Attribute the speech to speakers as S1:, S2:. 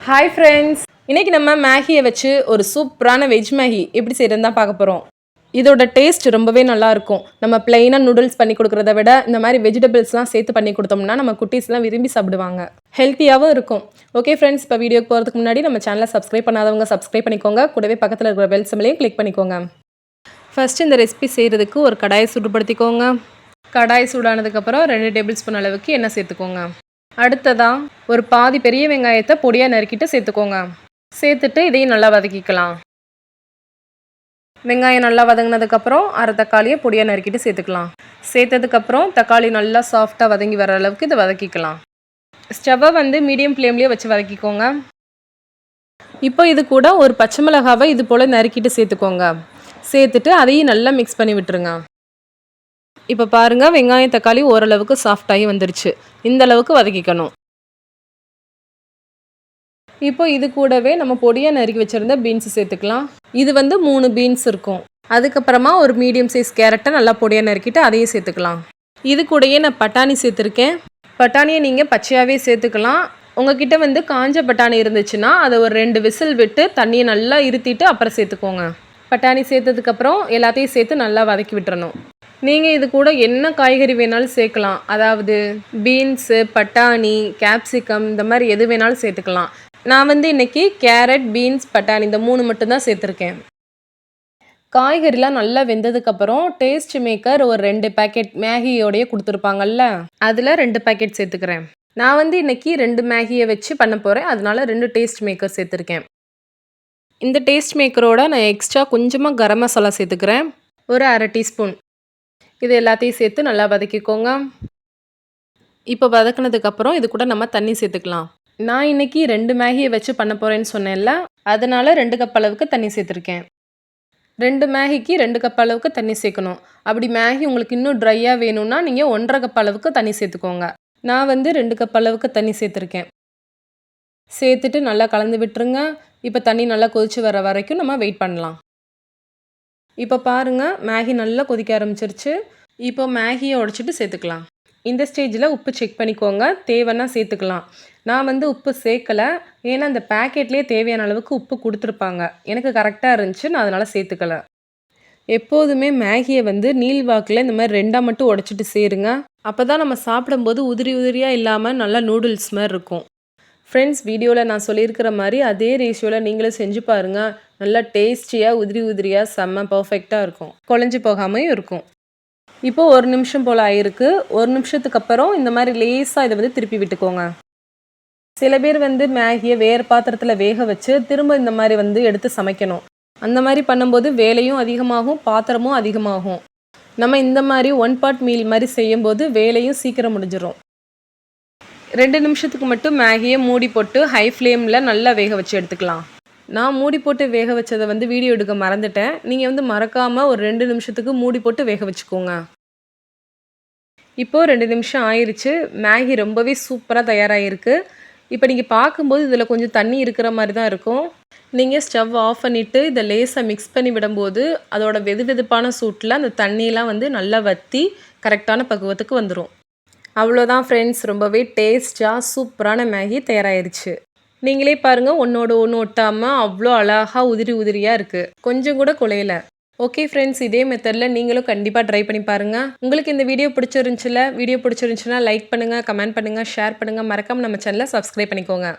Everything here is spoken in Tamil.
S1: ஹாய் ஃப்ரெண்ட்ஸ் இன்றைக்கி நம்ம மேகியை வச்சு ஒரு சூப்பரான வெஜ் மேகி எப்படி செய்யறதுன்னு தான் பார்க்க போகிறோம் இதோட டேஸ்ட் ரொம்பவே நல்லாயிருக்கும் நம்ம பிளெயினாக நூடுல்ஸ் பண்ணி கொடுக்குறத விட இந்த மாதிரி வெஜிடபிள்ஸ்லாம் சேர்த்து பண்ணி கொடுத்தோம்னா நம்ம குட்டீஸ்லாம் விரும்பி சாப்பிடுவாங்க. ஹெல்த்தியாகவும் இருக்கும். ஓகே ஃப்ரெண்ட்ஸ் இப்போ வீடியோக்கு போகிறதுக்கு முன்னாடி நம்ம சேனலை சப்ஸ்கிரைப் பண்ணாதவங்க சப்ஸ்கிரைப் பண்ணிக்கோங்க. கூடவே பக்கத்தில் இருக்கிற பெல் சிம்லையும் கிளிக் பண்ணிக்கோங்க. ஃபஸ்ட்டு இந்த ரெசிபி செய்கிறதுக்கு ஒரு கடாயை சூடுபடுத்திக்கோங்க. கடாய் சூடானதுக்கப்புறம் ரெண்டு டேபிள் ஸ்பூன் அளவுக்கு எண்ணெய் சேர்த்துக்கோங்க. அடுத்ததா ஒரு பாதி பெரிய வெங்காயத்தை பொடியாக நறுக்கிட்டு சேர்த்துக்கோங்க. சேர்த்துட்டு இதையும் நல்லா வதக்கிக்கலாம். வெங்காயம் நல்லா வதங்கினதுக்கப்புறம் அரை தக்காளியை பொடியாக நறுக்கிட்டு சேர்த்துக்கலாம். சேர்த்ததுக்கப்புறம் தக்காளி நல்லா சாஃப்டாக வதங்கி வர அளவுக்கு இதை வதக்கிக்கலாம். ஸ்டவ்வை வந்து மீடியம் ஃப்ளேம்லேயே வச்சு வதக்கிக்கோங்க. இப்போ இது கூட ஒரு பச்சை மிளகாவை இது போல் நறுக்கிட்டு சேர்த்துக்கோங்க. சேர்த்துட்டு அதையும் நல்லா மிக்ஸ் பண்ணி விட்டுருங்க. இப்போ பாருங்கள் வெங்காயம் தக்காளி ஓரளவுக்கு சாஃப்டாகி வந்துருச்சு. இந்த அளவுக்கு வதக்கிக்கணும். இப்போ இது கூடவே நம்ம பொடியாக நறுக்கி வச்சுருந்த பீன்ஸ் சேர்த்துக்கலாம். இது வந்து மூணு பீன்ஸ் இருக்கும். அதுக்கப்புறமா ஒரு மீடியம் சைஸ் கேரட்டை நல்லா பொடியாக நறுக்கிட்டு அதையும் சேர்த்துக்கலாம். இது கூடயே நான் பட்டாணி சேர்த்துருக்கேன். பட்டாணியை நீங்கள் பச்சையாகவே சேர்த்துக்கலாம். உங்ககிட்ட வந்து காஞ்ச பட்டாணி இருந்துச்சுன்னா அதை ஒரு ரெண்டு விசில் விட்டு தண்ணியை நல்லா இருத்திட்டு அப்புறம் சேர்த்துக்கோங்க. பட்டாணி சேர்த்ததுக்கப்புறம் எல்லாத்தையும் சேர்த்து நல்லா வதக்கி விட்டுறணும். நீங்கள் இது கூட என்ன காய்கறி வேணாலும் சேர்க்கலாம். அதாவது பீன்ஸு பட்டாணி கேப்சிகம் இந்த மாதிரி எது வேணாலும் சேர்த்துக்கலாம். நான் வந்து இன்றைக்கி கேரட் பீன்ஸ் பட்டாணி இந்த மூணு மட்டும்தான் சேர்த்துருக்கேன். காய்கறிலாம் நல்லா வெந்ததுக்கப்புறம் டேஸ்ட் மேக்கர் ஒரு ரெண்டு பேக்கெட் மேகியோடைய கொடுத்துருப்பாங்கல்ல அதில் ரெண்டு பேக்கெட் சேர்த்துக்கிறேன். நான் வந்து இன்றைக்கி ரெண்டு மேகியை வச்சு பண்ண போகிறேன் அதனால ரெண்டு டேஸ்ட் மேக்கர் சேர்த்துருக்கேன். இந்த டேஸ்ட் மேக்கரோட நான் எக்ஸ்ட்ரா கொஞ்சமாக கரம் மசாலா சேர்த்துக்கிறேன். ஒரு அரை டீஸ்பூன். இது எல்லாத்தையும் சேர்த்து நல்லா வதக்கிக்கோங்க. இப்போ வதக்குனதுக்கப்புறம் இது கூட நம்ம தண்ணி சேர்த்துக்கலாம். நான் இன்னைக்கு ரெண்டு மேகியை வச்சு பண்ண போகிறேன்னு சொன்னேன்ல அதனால் ரெண்டு கப் அளவுக்கு தண்ணி சேர்த்துருக்கேன். ரெண்டு மேகிக்கு ரெண்டு கப் அளவுக்கு தண்ணி சேர்க்கணும். அப்படி மேகி உங்களுக்கு இன்னும் ட்ரையாக வேணும்னா நீங்கள் ஒன்றரை கப் அளவுக்கு தண்ணி சேர்த்துக்கோங்க. நான் வந்து ரெண்டு கப் அளவுக்கு தண்ணி சேர்த்துருக்கேன். சேர்த்துட்டு நல்லா கலந்து விட்டுருங்க. இப்போ தண்ணி நல்லா கொதிச்சு வர வரைக்கும் நம்ம வெயிட் பண்ணலாம். இப்போ பாருங்கள் மேகி நல்லா கொதிக்க ஆரம்பிச்சிருச்சு. இப்போ மேகியை உடச்சிட்டு சேர்த்துக்கலாம். இந்த ஸ்டேஜில் உப்பு செக் பண்ணிக்கோங்க. தேவைன்னா சேர்த்துக்கலாம். நான் வந்து உப்பு சேர்க்கலை. ஏன்னா அந்த பேக்கெட்லேயே தேவையான அளவுக்கு உப்பு கொடுத்துருப்பாங்க. எனக்கு கரெக்டாக இருந்துச்சு. நான் அதனால் சேர்த்துக்கல. எப்போதுமே மேகியை வந்து நீள்வாக்கில் இந்த மாதிரி ரெண்டாக மட்டும் உடச்சிட்டு சேருங்க. அப்போ தான் நம்ம சாப்பிடும்போது உதிரி உதிரியாக இல்லாமல் நல்லா நூடுல்ஸ் மாதிரி இருக்கும். ஃப்ரெண்ட்ஸ் வீடியோவில் நான் சொல்லியிருக்கிற மாதிரி அதே ரேஷியோவில் நீங்களும் செஞ்சு பாருங்கள் நல்லா டேஸ்டியாக உதிரி உதிரியாக செம்ம பர்ஃபெக்டாக இருக்கும். குழஞ்சி போகாமையும் இருக்கும். இப்போது ஒரு நிமிஷம் போல் ஆயிருக்கு. ஒரு நிமிஷத்துக்கு அப்புறம் இந்த மாதிரி லேஸாக இதை வந்து திருப்பி விட்டுக்கோங்க. சில பேர் வந்து மேகியை வேறு பாத்திரத்தில் வேக வச்சு திரும்ப இந்த மாதிரி வந்து எடுத்து சமைக்கணும். அந்த மாதிரி பண்ணும்போது வேலையும் அதிகமாகும் பாத்திரமும் அதிகமாகும். நம்ம இந்த மாதிரி ஒன் பார்ட் மீல் மாதிரி செய்யும்போது வேலையும் சீக்கிரம் முடிஞ்சிடும் ரெண்டு நிமிஷத்துக்கு மட்டும் மேகியை மூடி போட்டு ஹை ஃப்ளேமில் நல்லா வேக வச்சு எடுத்துக்கலாம். நான் மூடி போட்டு வேக வச்சதை வந்து வீடியோ எடுக்க மறந்துட்டேன். நீங்கள் வந்து மறக்காமல் ஒரு ரெண்டு நிமிஷத்துக்கு மூடி போட்டு வேக வச்சுக்கோங்க. இப்போது ரெண்டு நிமிஷம் ஆயிடுச்சு மேகி ரொம்பவே சூப்பராக தயாராகிருக்கு இப்போ நீங்கள் பார்க்கும்போது இதில் கொஞ்சம் தண்ணி இருக்கிற மாதிரி தான் இருக்கும். நீங்கள் ஸ்டவ் ஆஃப் பண்ணிவிட்டு இதை லேசாக மிக்ஸ் பண்ணி விடும்போது அதோட வெது வெதுப்பான சூட்டில் அந்த தண்ணியெலாம் வந்து நல்லா வற்றி கரெக்டான பக்குவத்துக்கு வந்துடும் அவ்வளோதான் ஃப்ரெண்ட்ஸ் ரொம்பவே டேஸ்ட்டாக சூப்பரான மேகி தயாராகிருச்சு நீங்களே பாருங்கள் ஒன்றோட ஒன்று ஒட்டாமல் அவ்வளோ அழகாக உதிரி உதிரியாக இருக்குது கொஞ்சம் கூட குலையில. ஓகே ஃப்ரெண்ட்ஸ் இதே மெத்தடில் நீங்களும் கண்டிப்பாக ட்ரை பண்ணி பாருங்கள் உங்களுக்கு இந்த வீடியோ பிடிச்சிருந்துச்சுல வீடியோ பிடிச்சிருந்துச்சுன்னா லைக் பண்ணுங்கள் கமெண்ட் பண்ணுங்கள் ஷேர் பண்ணுங்கள் மறக்காமல் நம்ம சேனலை சப்ஸ்கிரைப் பண்ணிக்கோங்க.